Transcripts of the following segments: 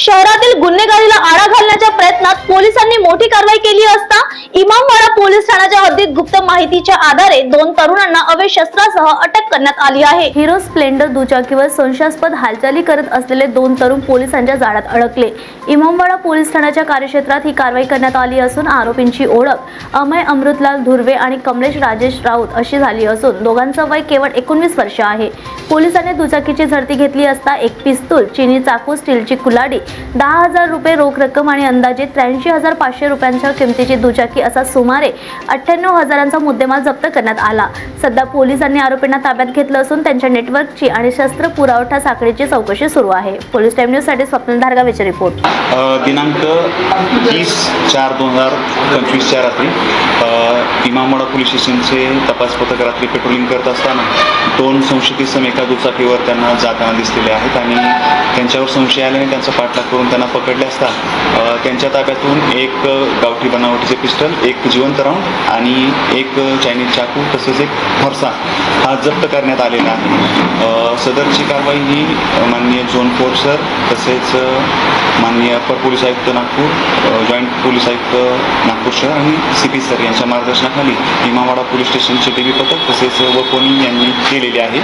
शहरातील गुन्हेगारीला आळा घालण्याच्या प्रयत्नात पोलिसांनी मोठी कारवाई केली असता इमामवाडा पोलीस ठाण्याच्या हद्दीत गुप्त माहितीच्या आधारे दोन तरुणांना अवैध शस्त्रासह अटक करण्यात आली आहे. हिरो स्प्लेंडर दुचाकीवर संशयास्पद हालचाली करत असलेले दोन तरुण पोलिसांच्या जाळ्यात अडकले. इमामवाडा पोलीस ठाण्याच्या कार्यक्षेत्रात ही कारवाई करण्यात आली असून आरोपींची ओळख अमय अमृतलाल धुर्वे आणि कमलेश राजेश राऊत अशी झाली असून दोघांचं वय केवळ एकोणवीस वर्ष आहे. पोलिसांनी दुचाकीची झडती घेतली असता एक पिस्तूल चिनी चाकू स्टीलची कुलाडी दहा हजार रुपये रोख रक्कम आणि अंदाजे त्र्याऐंशी हजार पाचशे रुपयांच्या किमतीची दुचाकी असा सुमारे अठ्ठ्याण्णव हजारांचा मुद्देमाल जप्त करण्यात आला. सध्या पोलिसांनी आरोपींना ताब्यात घेतलं असून त्यांच्या नेटवर्कची आणि शस्त्र पुरवठा साखळीची चौकशी सुरू आहे. पोलीस टाइम न्यूजसाठी स्वप्नील धारगावेचे रिपोर्ट. दिनांक तीस चार दोन हजार पंचवीसच्या रात्री अ, इमामवाडा पोलीस स्टेशनचे तपास पथक रात्री पेट्रोलिंग करत असताना दोन संशयित एका दुचाकीवर त्यांना जाताना दिसलेले आहेत आणि त्यांच्यावर संशय आल्याने त्यांचा पाठलाग करून त्यांना पकडले असता त्यांच्या ताब्यातून एक गावठी बनावटीचे पिस्टल एक जिवंत राऊंड आणि एक चायनीज चाकू तसेच एक फरसा हा जप्त करण्यात आलेला आहे. सदरची कारवाई ही माननीय झोन फोर सर तसेच माननीय अप्पर पोलीस आयुक्त नागपूर जॉईंट पोलीस आयुक्त नागपूर शहर आणि सी पी सर यांच्या मार्गदर्शनाखाली हिमावाडा पोलीस स्टेशनचे टीव्ही पथक तसेच वकोनी यांनी केलेले आहे.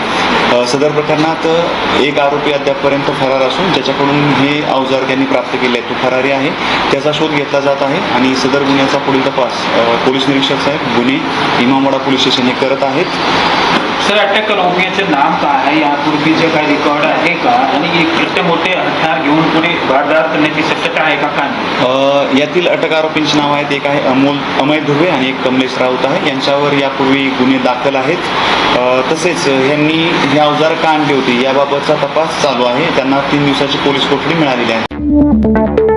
सदर प्रकरणात एक आरोपी अद्यापपर्यंत फरार असून ज्याच्याकडून हे अवजार त्यांनी प्राप्त केले आहे तो फरारी आहे. त्याचा शोध घेतला जात आहे आणि सदर गुन्ह्याचा पुढील तपास पोलीस निरीक्षक साहेब गुन्हे इमामवाडा पोलीस स्टेशन हे करत आहेत. सर अटक याचे नाम काय आहे? यापूर्वीचे काही रेकॉर्ड आहे का? आणि एक इतके मोठे हत्यार घेऊन पुढे भारदार करण्याची शक्यता आहे का काय यातील अटक आरोपींची नाव आहेत. एक आहे अमोल अमय धुर्वे आणि एक कमलेश राऊत आहे. यांच्यावर यापूर्वी गुन्हे दाखल आहेत. तसेच यांनी हे अवजार का आणली होती? याबाबतचा तपास चालू आहे. त्यांना तीन दिवसाची पोलीस कोठडी मिळालेली आहे.